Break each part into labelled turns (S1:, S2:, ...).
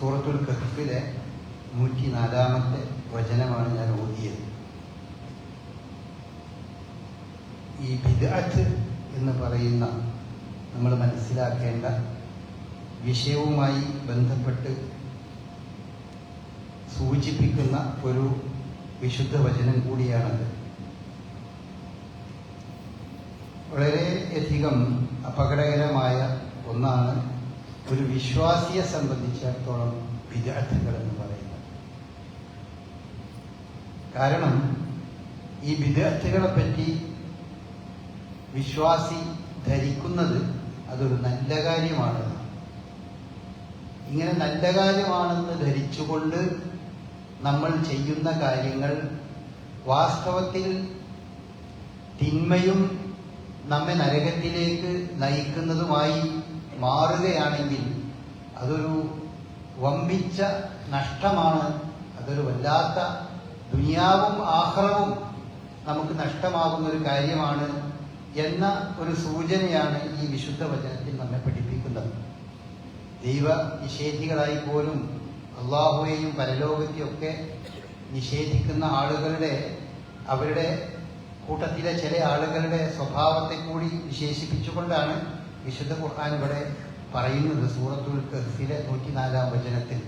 S1: സൂറത്തുൽ കഹഫിലെ നൂറ്റി നാലാമത്തെ വചനമാണ് ഞാൻ ഓതിയത്. ഈ ബിദ്അത്ത് എന്ന് പറയുന്ന നമ്മൾ മനസ്സിലാക്കേണ്ട വിഷയവുമായി ബന്ധപ്പെട്ട് സൂചിപ്പിക്കുന്ന ഒരു വിശുദ്ധ വചനം കൂടിയാണത്. വളരെയധികം അപകടകരമായ ഒന്നാണ് ഒരു വിശ്വാസിയെ സംബന്ധിച്ചിടത്തോളം വിദ്യാർത്ഥികൾ എന്ന് പറയുന്നത്. കാരണം ഈ വിദ്യാർത്ഥികളെ പറ്റി വിശ്വാസി ധരിക്കുന്നത് അതൊരു നല്ല കാര്യമാണ്. ഇങ്ങനെ നല്ല കാര്യമാണെന്ന് ധരിച്ചുകൊണ്ട് നമ്മൾ ചെയ്യുന്ന കാര്യങ്ങൾ വാസ്തവത്തിൽ തിന്മയും നമ്മെ നരകത്തിലേക്ക് നയിക്കുന്നതുമായി മാറുകയാണെങ്കിൽ അതൊരു വമ്പിച്ച നഷ്ടമാണ്. അതൊരു വല്ലാത്ത ദുനിയാവും ആഹ്റവും നമുക്ക് നഷ്ടമാകുന്ന ഒരു കാര്യമാണ് എന്ന ഒരു സൂചനയാണ് ഈ വിശുദ്ധ വചനത്തിൽ നമ്മെ പഠിപ്പിക്കുന്നത്. ദൈവ നിഷേധികളായി പോലും അള്ളാഹുവേയും പരലോകത്തെയൊക്കെ നിഷേധിക്കുന്ന ആളുകളുടെ അവരുടെ കൂട്ടത്തിലെ ചില ആളുകളുടെ സ്വഭാവത്തെ കൂടി വിശേഷിപ്പിച്ചുകൊണ്ടാണ് വിശുദ്ധ ഖുർആൻ ഇവിടെ പറയുന്നത് സൂറത്തുൽ കഹ്ഫിലെ നൂറ്റിനാലാം വചനത്തിൽ.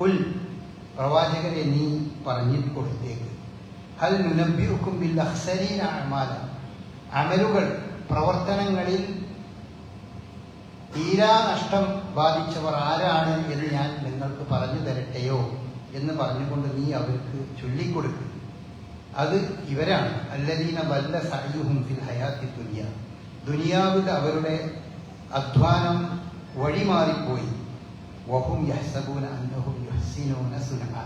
S1: കുൽ പ്രവാചകരെ നീ പറഞ്ഞു കൊടുത്തേക്ക് ഹൽ നുനബിയുക്കും ബിൽ അമാല. അമലുകൾ പ്രവർത്തനങ്ങളിൽ തീരാ നഷ്ടം ബാധിച്ചവർ ആരാണ് എന്ന് ഞാൻ നിങ്ങൾക്ക് പറഞ്ഞു തരട്ടെയോ എന്ന് പറഞ്ഞുകൊണ്ട് നീ അവർക്ക് ചൊല്ലിക്കൊടുക്കുക അത് ഇവരാണ്. അല്ലദീന വല്ല സഅയുഹും ഫിൽ ഹയാത്തി ദുനിയ. ദുനിയാവിൽ അവരുടെ അധ്വാനം വഴിമാറിപ്പോയി. വഹും യഹ്സബൂന അന്നഹും യുഹ്സിനൂന സുനഹ.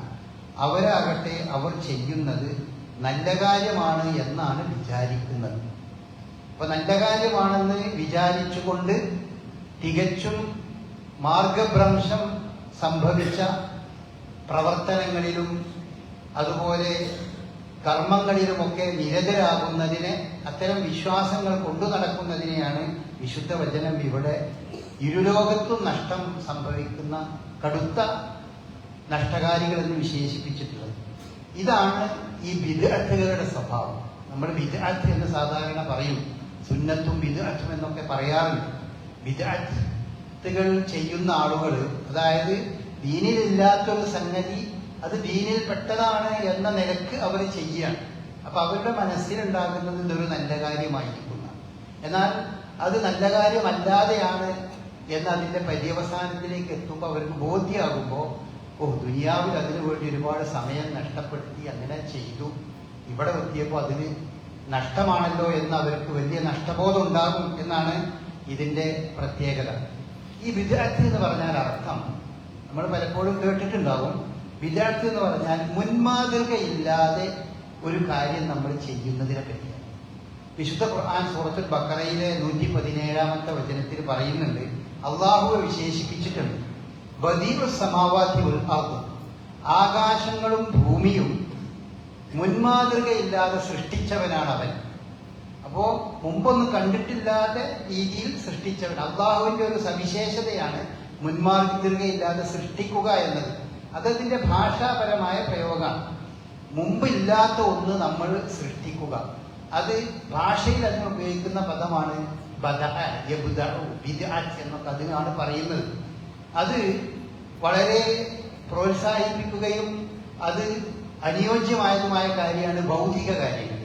S1: അവരാകട്ടെ അവർ ചെയ്യുന്നത് നല്ല കാര്യമാണ് എന്നാണ് വിചാരിക്കുന്നത്. അപ്പൊ നല്ല കാര്യമാണെന്ന് വിചാരിച്ചുകൊണ്ട് തികച്ചും മാർഗഭ്രംശം സംഭവിച്ച പ്രവർത്തനങ്ങളിലും അതുപോലെ കർമ്മങ്ങളിലുമൊക്കെ നിരതരാകുന്നതിനെ അത്തരം വിശ്വാസങ്ങൾ കൊണ്ടു നടക്കുന്നതിനെയാണ് വിശുദ്ധ വചനം ഇവിടെ ഇരുലോകത്തും നഷ്ടം സംഭവിക്കുന്ന കടുത്ത നഷ്ടകാരികൾ എന്ന് വിശേഷിപ്പിച്ചിട്ടുള്ളത്. ഇതാണ് ഈ വിദ്യാർത്ഥികളുടെ സ്വഭാവം. നമ്മൾ വിദ്യാർത്ഥി എന്ന് സാധാരണ പറയും. സുന്നത്തും വിദ്യാർത്ഥം എന്നൊക്കെ പറയാറുണ്ട്. വിദ്യാർത്ഥികൾ ചെയ്യുന്ന ആളുകൾ അതായത് ദീനിലില്ലാത്തൊരു സംഗതി അത് ദീനിൽ പെട്ടതാണ് എന്ന നിലയ്ക്ക് അവർ ചെയ്യുകയാണ് അപ്പൊ അവരുടെ മനസ്സിലുണ്ടാകുന്നത് ഇതൊരു നല്ല കാര്യമായിരിക്കുന്ന. എന്നാൽ അത് നല്ല കാര്യമല്ലാതെയാണ് എന്ന് അതിന്റെ പര്യവസാനത്തിലേക്ക് എത്തുമ്പോൾ അവർക്ക് ബോധ്യമാകുമ്പോൾ ഓ ദുനിയാവിൽ അതിനു വേണ്ടി ഒരുപാട് സമയം നഷ്ടപ്പെടുത്തി അങ്ങനെ ചെയ്തു. ഇവിടെ എത്തിയപ്പോൾ അതിന് നഷ്ടമാണല്ലോ എന്ന് അവർക്ക് വലിയ നഷ്ടബോധം ഉണ്ടാകും എന്നാണ് ഇതിന്റെ പ്രത്യേകത. ഈ വിദ്യാർത്ഥി എന്ന് പറഞ്ഞാൽ അർത്ഥം നമ്മൾ പലപ്പോഴും കേട്ടിട്ടുണ്ടാവും വിദ്യാർത്ഥി എന്ന് പറഞ്ഞാൽ മുൻമാതൃകയില്ലാതെ ഒരു കാര്യം നമ്മൾ ചെയ്യുന്നതിനെ പറ്റിയാണ് വിശുദ്ധ ഖുർആൻ സൂറത്തുൽ ബക്കറയിലെ നൂറ്റി പതിനേഴാമത്തെ വചനത്തിൽ പറയുന്നുണ്ട്. അള്ളാഹുവെ വിശേഷിപ്പിച്ചിട്ടുണ്ട്. ബദീബ് സമാവാത്തി ഉൽപാദം ആകാശങ്ങളും ഭൂമിയും മുൻമാതൃകയില്ലാതെ സൃഷ്ടിച്ചവനാണ് അവൻ. അപ്പോ മുമ്പൊന്നും കണ്ടിട്ടില്ലാതെ രീതിയിൽ സൃഷ്ടിച്ചവൻ. അള്ളാഹുവിന്റെ ഒരു സവിശേഷതയാണ് മുൻമാതൃകയില്ലാതെ സൃഷ്ടിക്കുക എന്നത്. അതതിന്റെ ഭാഷാപരമായ പ്രയോഗമാണ് മുമ്പില്ലാത്ത ഒന്ന് നമ്മൾ സൃഷ്ടിക്കുക. അത് ഭാഷയിൽ അതിന് ഉപയോഗിക്കുന്ന പദമാണ് എന്നൊക്കെ അതിനാണ് പറയുന്നത്. അത് വളരെ പ്രോത്സാഹിപ്പിക്കുകയും അത് അനുയോജ്യമായതുമായ കാര്യമാണ് ഭൗതിക കാര്യങ്ങൾ.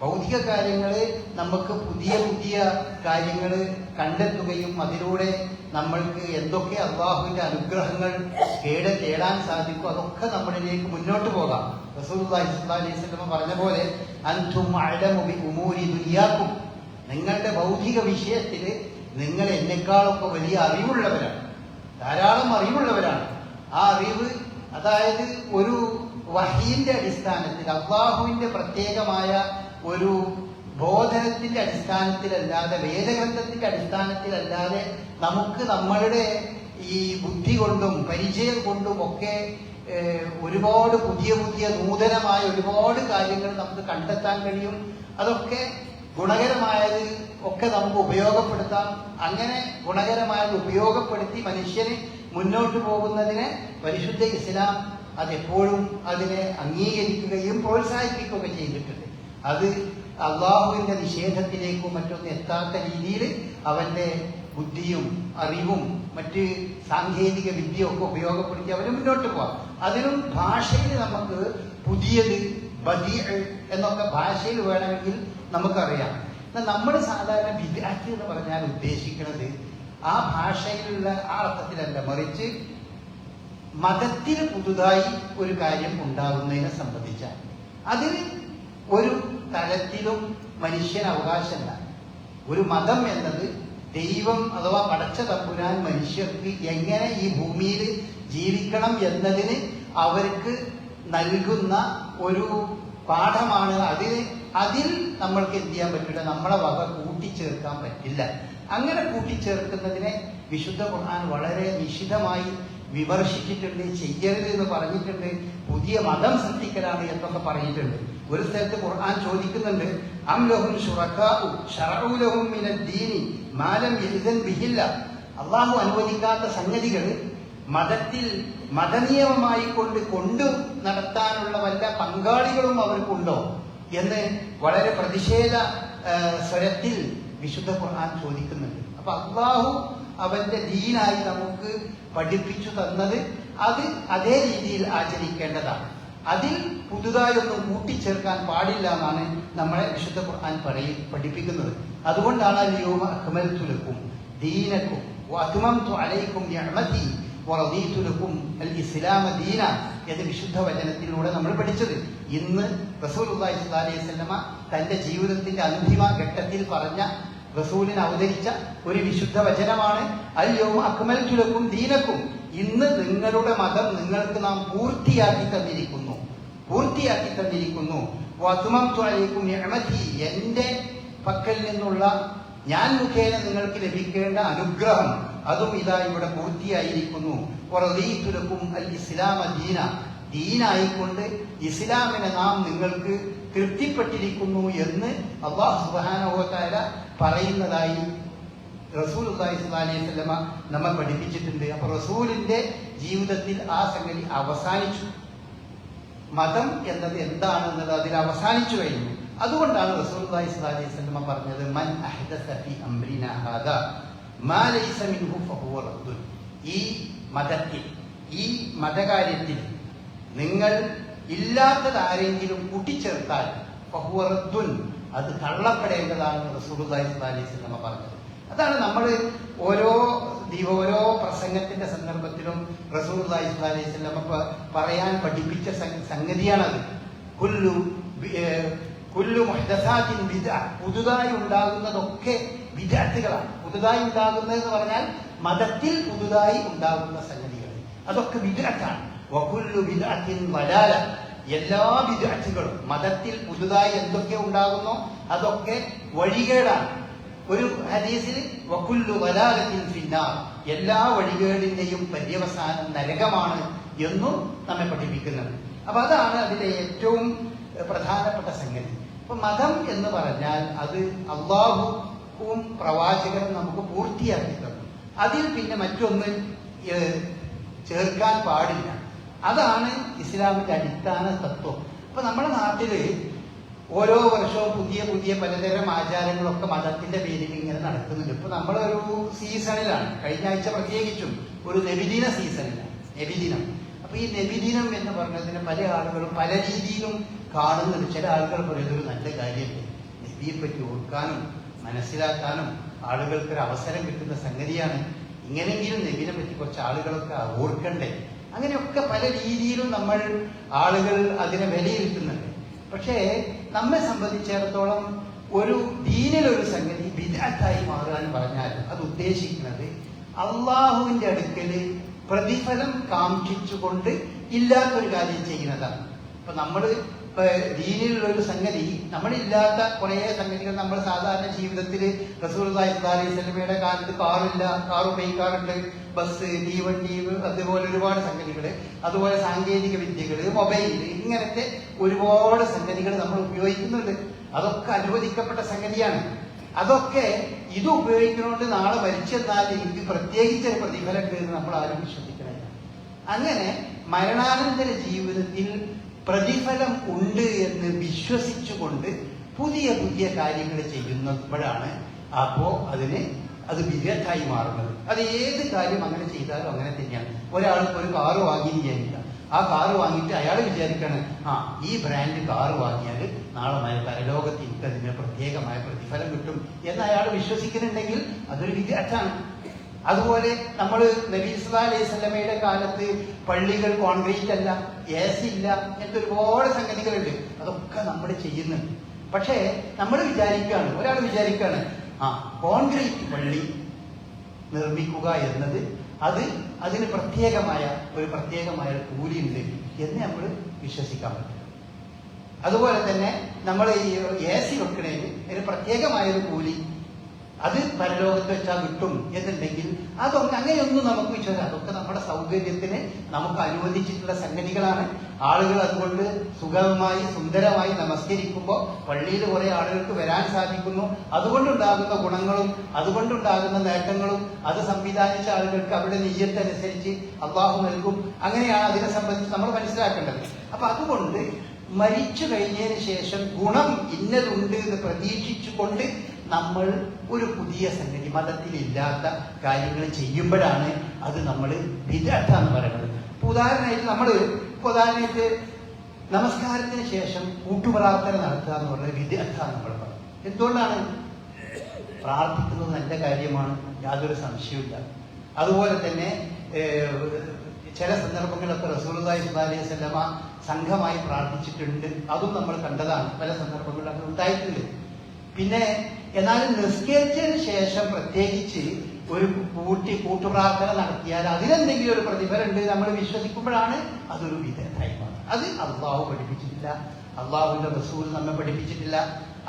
S1: ഭൗതിക കാര്യങ്ങൾ നമുക്ക് പുതിയ പുതിയ കാര്യങ്ങൾ കണ്ടെത്തുകയും അതിലൂടെ നമ്മൾക്ക് എന്തൊക്കെ അള്ളാഹുവിന്റെ അനുഗ്രഹങ്ങൾ കേട് തേടാൻ സാധിക്കും അതൊക്കെ നമ്മളിലേക്ക് മുന്നോട്ട് പോകാം. വസല്ലം പറഞ്ഞ പോലെ ദുനിയാക്കും. നിങ്ങളുടെ ഭൗതിക വിഷയത്തിൽ നിങ്ങൾ എന്നെക്കാളൊക്കെ വലിയ അറിവുള്ളവരാണ്. ധാരാളം അറിവുള്ളവരാണ്. ആ അറിവ് അതായത് ഒരു വഹീന്റെ അടിസ്ഥാനത്തിൽ അള്ളാഹുവിന്റെ പ്രത്യേകമായ ഒരു ബോധനത്തിന്റെ അടിസ്ഥാനത്തിലല്ലാതെ വേദഗ്രന്ഥത്തിന്റെ അടിസ്ഥാനത്തിലല്ലാതെ നമുക്ക് നമ്മളുടെ ഈ ബുദ്ധി കൊണ്ടും പരിചയം കൊണ്ടും ഒക്കെ ഒരുപാട് പുതിയ പുതിയ നൂതനമായ ഒരുപാട് കാര്യങ്ങൾ നമുക്ക് കണ്ടെത്താൻ കഴിയും. അതൊക്കെ ഗുണകരമായത് ഒക്കെ നമുക്ക് ഉപയോഗപ്പെടുത്താം. അങ്ങനെ ഗുണകരമായത് ഉപയോഗപ്പെടുത്തി മനുഷ്യന് മുന്നോട്ട് പോകുന്നതിന് പരിശുദ്ധ ഇസ്ലാം അതെപ്പോഴും അതിനെ അംഗീകരിക്കുകയും പ്രോത്സാഹിപ്പിക്കുകയും ചെയ്തിട്ടുണ്ട്. അത് അള്ളാഹുവിന്റെ നിഷേധത്തിലേക്കും മറ്റൊന്നും എത്താത്ത രീതിയിൽ അവന്റെ ബുദ്ധിയും അറിവും മറ്റ് സാങ്കേതിക വിദ്യയും വിദ്യയൊക്കെ ഉപയോഗപ്പെടുത്തി അവന് മുന്നോട്ട് പോവാം. അതിനും ഭാഷയിൽ നമുക്ക് പുതിയത് ബദീ എന്നൊക്കെ ഭാഷയിൽ വേണമെങ്കിൽ നമുക്കറിയാം. എന്നാൽ നമ്മൾ സാധാരണ വിദ്യാർത്ഥി എന്ന് പറഞ്ഞാൽ ഉദ്ദേശിക്കുന്നത് ആ ഭാഷയിലുള്ള ആ അർത്ഥത്തിലല്ല മറിച്ച് മതത്തിൽ പുതുതായി ഒരു കാര്യം ഉണ്ടാകുന്നതിനെ സംബന്ധിച്ചാണ്. അതിന് ഒരു തലത്തിലും മനുഷ്യൻ അവകാശമല്ല ഒരു മതം എന്നത് ദൈവം അഥവാ പടച്ച തമ്പുരാൻ മനുഷ്യർക്ക് എങ്ങനെ ഈ ഭൂമിയിൽ ജീവിക്കണം എന്നതിന് അവർക്ക് നൽകുന്ന ഒരു പാഠമാണ് അതിന് അതിൽ നമ്മൾക്ക് എന്ത് ചെയ്യാൻ പറ്റില്ല നമ്മളെ വക കൂട്ടിച്ചേർക്കാൻ പറ്റില്ല. അങ്ങനെ കൂട്ടിച്ചേർക്കുന്നതിനെ വിശുദ്ധ ഖുർആൻ വളരെ നിശിതമായി വിമർശിച്ചിട്ടുണ്ട് ചെയ്യരുത് എന്ന് പറഞ്ഞിട്ടുണ്ട്. പുതിയ മതം സൃഷ്ടിക്കലാണ് എന്നൊക്കെ പറഞ്ഞിട്ടുണ്ട്. ഒരു സ്ഥലത്ത് ഖുർആൻ ചോദിക്കുന്നുണ്ട് അം ലഹും ശുറക്കാഉ ശറഉ ലഹും മിനൽ ദീനി മാലം യഹ്ദൻ ബിഹില്ല. അള്ളാഹു അനുവദിക്കാത്ത സംഗതികൾ മതത്തിൽ മതനിയമമായി കൊണ്ട് കൊണ്ടു നടത്താനുള്ള വല്ല പങ്കാളികളും അവർക്കുണ്ടോ എന്ന് വളരെ പ്രതിഷേധ സ്വരത്തിൽ വിശുദ്ധ ഖുർആൻ ചോദിക്കുന്നുണ്ട്. അപ്പൊ അള്ളാഹു അവന്റെ ദീനായി നമുക്ക് പഠിപ്പിച്ചു തന്നത് അത് അതേ രീതിയിൽ ആചരിക്കേണ്ടതാണ്. അതിൽ പുതുതായൊന്നും കൂട്ടിച്ചേർക്കാൻ പാടില്ല എന്നാണ് നമ്മളെ വിശുദ്ധ ഖുർആൻ പറയി പഠിപ്പിക്കുന്നത്. അതുകൊണ്ടാണ് അല്യോമ അക്മൽത്തുലക്കും ദീനക്കും അലൈക്കും എന്ന് വിശുദ്ധ വചനത്തിലൂടെ നമ്മൾ പഠിച്ചത്. ഇന്ന് റസൂലുള്ളാഹി സ്വല്ലല്ലാഹി അലൈഹി ജീവിതത്തിന്റെ അന്തിമ ഘട്ടത്തിൽ പറഞ്ഞ റസൂലിന് അവതരിച്ച ഒരു വിശുദ്ധ വചനമാണ് അല്യോമ അക്മൽ ലക്കും ദീനക്കും. ഇന്ന് നിങ്ങളുടെ മതം നിങ്ങൾക്ക് നാം പൂർത്തിയാക്കി തന്നിരിക്കുന്നു. പൂർത്തിയാക്കി തന്നിരിക്കുന്നു. എന്റെ പക്കൽ നിന്നുള്ള ഞാൻ മുഖേന നിങ്ങൾക്ക് ലഭിക്കേണ്ട അനുഗ്രഹം അതും ഇതാ ഇവിടെ പൂർത്തിയായിരിക്കുന്നു. ഇസ്ലാമ ദീന. ദീനായിക്കൊണ്ട് ഇസ്ലാമിനെ നാം നിങ്ങൾക്ക് തൃപ്തിപ്പെട്ടിരിക്കുന്നു എന്ന് അള്ളാഹു സുബാനോത്താര പറയുന്നതായി റസൂൽ അലൈഹി നമ്മെ പഠിപ്പിച്ചിട്ടുണ്ട്. അപ്പൊ റസൂലിന്റെ ജീവിതത്തിൽ ആ സംഗതി അവസാനിച്ചു. മതം എന്നത് എന്താണെന്നത് അതിൽ അവസാനിച്ചു കഴിഞ്ഞു. അതുകൊണ്ടാണ് റസൂൽ അലൈഹി സ്വലമ പറഞ്ഞത് മൻ അഹ്ദസ ഫീ മാ ലൈസ മിൻഹു ഫഹുവ റദ്ദുൻ. ഈ മതത്തിൽ ഈ മതകാര്യത്തിൽ നിങ്ങൾ ഇല്ലാത്തത് ആരെങ്കിലും കൂട്ടിച്ചേർത്താൽ ഫഹുവ റദ്ദുൻ അത് തള്ളപ്പെടേണ്ടതാണ് റസൂലുള്ളാഹി സ്വല്ലല്ലാഹി അലൈഹി വസല്ലമ പറഞ്ഞത്. അതാണ് നമ്മൾ ഓരോ ഓരോ പ്രസംഗത്തിന്റെ സന്ദർഭത്തിലും റസൂർ സ്വല്ലല്ലാഹി അലൈഹി വസല്ലമ പറയാൻ പഠിപ്പിച്ച സംഗ- സംഗതിയാണത്. കുല്ലു കുല്ലു മുഹ്ദസാത്തിൻ ബിദ്അ. പുതുതായി ഉണ്ടാകുന്നതൊക്കെ വിദഗ്ധകളാണ് പുതുതായി ഉണ്ടാകുന്നത് എന്ന് പറഞ്ഞാൽ മതത്തിൽ പുതുതായി ഉണ്ടാകുന്ന സംഗതികൾ അതൊക്കെ വിദഗ്ധാണ് വകുല്ലു ബിദ്അത്തിൻ വലാല. എല്ലാ വിദഗ്ധകളും മതത്തിൽ പുതുതായി എന്തൊക്കെ ഉണ്ടാകുന്നോ അതൊക്കെ വഴികേടാണ്. ഒരു ഹദീസിൽ വകുല്ലു വലാലത്തിൻ ഫിന്നാർ. എല്ലാ വഴികേടിന്റെയും പര്യവസാനം നരകമാണ് എന്നും നമ്മെ പഠിപ്പിക്കുന്നുണ്ട്. അപ്പൊ അതാണ് അതിലെ ഏറ്റവും പ്രധാനപ്പെട്ട സംഗതി. അപ്പൊ മതം എന്ന് പറഞ്ഞാൽ അത് അള്ളാഹുവും പ്രവാചകനും നമുക്ക് പൂർത്തിയാക്കി തന്നു. അതിൽ പിന്നെ മറ്റൊന്ന് ചേർക്കാൻ പാടില്ല. അതാണ് ഇസ്ലാമിന്റെ അടിസ്ഥാന തത്വം. അപ്പൊ നമ്മുടെ നാട്ടിൽ ഓരോ വർഷവും പുതിയ പുതിയ പലതരം ആചാരങ്ങളൊക്കെ മതത്തിന്റെ പേരിൽ ഇങ്ങനെ നടക്കുന്നുണ്ട്. ഇപ്പൊ നമ്മളൊരു സീസണിലാണ്. കഴിഞ്ഞ ആഴ്ച പ്രത്യേകിച്ചും ഒരു നബിദിന സീസണിലാണ്. നബിദിനം. അപ്പൊ ഈ നബിദിനം എന്ന് പറഞ്ഞതിന് പല ആളുകളും പല രീതിയിലും കാണുന്നുണ്ട്. ചില ആളുകൾ പറയുന്നത് ഒരു നല്ല കാര്യമുണ്ട് നബിയെ പറ്റി ഓർക്കാനും മനസ്സിലാക്കാനും ആളുകൾക്ക് ഒരു അവസരം കിട്ടുന്ന സംഗതിയാണ്. ഇങ്ങനെങ്കിലും നബിനെ പറ്റി കുറച്ച് ആളുകളൊക്കെ ഓർക്കണ്ടേ? അങ്ങനെയൊക്കെ പല രീതിയിലും നമ്മൾ ആളുകൾ അതിനെ വിലയിരുത്തുന്നുണ്ട്. പക്ഷേ നമ്മെ സംബന്ധിച്ചിടത്തോളം ഒരു ദീനിലൊരു സംഗതി വിദഗ്ധായി മാറുക എന്ന് പറഞ്ഞാൽ അത് ഉദ്ദേശിക്കുന്നത് അള്ളാഹുവിന്റെ അടുക്കൽ പ്രതിഫലം കാക്ഷിച്ചുകൊണ്ട് ഇല്ലാത്തൊരു കാര്യം ചെയ്യുന്നതാണ്. അപ്പൊ നമ്മൾ ദീനിലുള്ള ഒരു സംഗതി നമ്മളില്ലാത്ത കുറേ സംഗതികൾ നമ്മൾ സാധാരണ ജീവിതത്തിൽ റസൂൽ അലൈഹിസ്ലമയുടെ കാലത്ത് കാറില്ല കാർ ഉപയോഗിക്കാറുണ്ട്. ബസ് തീവണ്ടി അതുപോലെ ഒരുപാട് സംഗതികൾ അതുപോലെ സാങ്കേതിക വിദ്യകൾ മൊബൈൽ ഇങ്ങനത്തെ ഒരുപാട് സംഗതികൾ നമ്മൾ ഉപയോഗിക്കുന്നുണ്ട്. അതൊക്കെ അനുവദിക്കപ്പെട്ട സംഗതിയാണ്. അതൊക്കെ ഇത് ഉപയോഗിക്കുന്നതുകൊണ്ട് നാളെ മരിച്ചെന്നാൽ എനിക്ക് പ്രത്യേകിച്ച് ഒരു പ്രതിഫലം എന്ന് നമ്മൾ ആരും വിശ്വസിക്കണില്ല അങ്ങനെ മരണാനന്തര ജീവിതത്തിൽ പ്രതിഫലം ഉണ്ട് എന്ന് വിശ്വസിച്ചുകൊണ്ട് പുതിയ പുതിയ കാര്യങ്ങൾ ചെയ്യുന്നപ്പോഴാണ് അപ്പോ അതിന് അത് വിദഗ്ധായി മാറുന്നത്. അത് ഏത് കാര്യം അങ്ങനെ ചെയ്താലും അങ്ങനെ തന്നെയാണ്. ഒരാൾക്ക് ഒരു കാറ് വാങ്ങി വിചാരിക്കുക ആ കാറ് വാങ്ങിയിട്ട് അയാൾ വിചാരിക്കാണ് ആ ഈ ബ്രാൻഡ് കാറ് വാങ്ങിയാൽ നാളെ മഴ പരലോകത്ത് എനിക്ക് അതിന് പ്രത്യേകമായ പ്രതിഫലം കിട്ടും എന്ന് അയാൾ വിശ്വസിക്കുന്നുണ്ടെങ്കിൽ അതൊരു വിദഗ്ധാണ് അതുപോലെ നമ്മൾ നബി ഇസ്ലാ അലൈഹി സ്വലമയുടെ കാലത്ത് പള്ളികൾ കോൺക്രീറ്റ് അല്ല എ സി ഇല്ല അങ്ങനത്തെ ഒരുപാട് സംഗതികളുണ്ട്. അതൊക്കെ നമ്മൾ ചെയ്യുന്നുണ്ട്. പക്ഷേ നമ്മൾ വിചാരിക്കുകയാണ് ഒരാൾ വിചാരിക്കുകയാണ് ആ കോൺക്രീറ്റ് പള്ളി നിർമ്മിക്കുക എന്നത് അത് അതിന് പ്രത്യേകമായ ഒരു പ്രത്യേകമായ കൂലിയുണ്ട് എന്ന് നമ്മൾ വിശ്വസിക്കാൻ പറ്റും. അതുപോലെ തന്നെ നമ്മൾ ഈ എ സി വെക്കണേന് അതിന് പ്രത്യേകമായൊരു കൂലി അത് പരലോകത്ത് വെച്ചാൽ കിട്ടും എന്നുണ്ടെങ്കിൽ അതൊക്കെ അങ്ങനെയൊന്നും നമുക്ക് വിശ്വാസം അതൊക്കെ നമ്മുടെ സൗകര്യത്തിന് നമുക്ക് അനുവദിച്ചിട്ടുള്ള സംഗതികളാണ്. ആളുകൾ അതുകൊണ്ട് സുഗമമായി സുന്ദരമായി നമസ്കരിക്കുമ്പോൾ പള്ളിയിൽ കുറെ ആളുകൾക്ക് വരാൻ സാധിക്കുന്നു. അതുകൊണ്ടുണ്ടാകുന്ന ഗുണങ്ങളും അതുകൊണ്ടുണ്ടാകുന്ന നേട്ടങ്ങളും അത് സംവിധാനിച്ച ആളുകൾക്ക് അവിടെ നെയ്യത്തനുസരിച്ച് അള്ളാഹു നൽകും. അങ്ങനെയാണ് അതിനെ സംബന്ധിച്ച് നമ്മൾ മനസ്സിലാക്കേണ്ടത്. അപ്പൊ അതുകൊണ്ട് മരിച്ചു കഴിഞ്ഞതിന് ശേഷം ഗുണം ഇന്നതുണ്ട് എന്ന് പ്രതീക്ഷിച്ചുകൊണ്ട് നമ്മൾ ഒരു പുതിയ സംഗതി മതത്തിലില്ലാത്ത കാര്യങ്ങൾ ചെയ്യുമ്പോഴാണ് അത് നമ്മൾ വിദഗ്ധ എന്ന് പറയുന്നത്. ഇപ്പൊ ഉദാഹരണമായിട്ട് നമ്മൾ ഉദാഹരണമായിട്ട് നമസ്കാരത്തിന് ശേഷം കൂട്ടുപ്രാർത്ഥന നടത്തുക എന്ന് പറയുന്നത് വിദഗ്ധ നമ്മൾ പറയും. എന്തുകൊണ്ടാണ്? പ്രാർത്ഥിക്കുന്നത് നല്ല കാര്യമാണ് യാതൊരു സംശയമില്ല അതുപോലെ തന്നെ ചില സന്ദർഭങ്ങളിലൊക്കെ റസൂലുള്ളാഹി സുബാലിയ സല്ലമ സംഘമായി പ്രാർത്ഥിച്ചിട്ടുണ്ട്. അതും നമ്മൾ കണ്ടതാണ്. പല സന്ദർഭങ്ങളിലൊക്കെ ഉണ്ടായിട്ടുണ്ട്. പിന്നെ എന്നാലും നിസ്കരിച്ചതിന് ശേഷം പ്രത്യേകിച്ച് ഒരു കൂട്ടി കൂട്ടുപ്രാർത്ഥന നടത്തിയാൽ അതിലെന്തെങ്കിലും ഒരു പ്രതിഫലം ഉണ്ട് നമ്മൾ വിശ്വസിക്കുമ്പോഴാണ് അതൊരു വിധേയമാണ് അത് അള്ളാഹു പഠിപ്പിച്ചിട്ടില്ല. അള്ളാഹുവിന്റെ റസൂൽ നമ്മെ പഠിപ്പിച്ചിട്ടില്ല.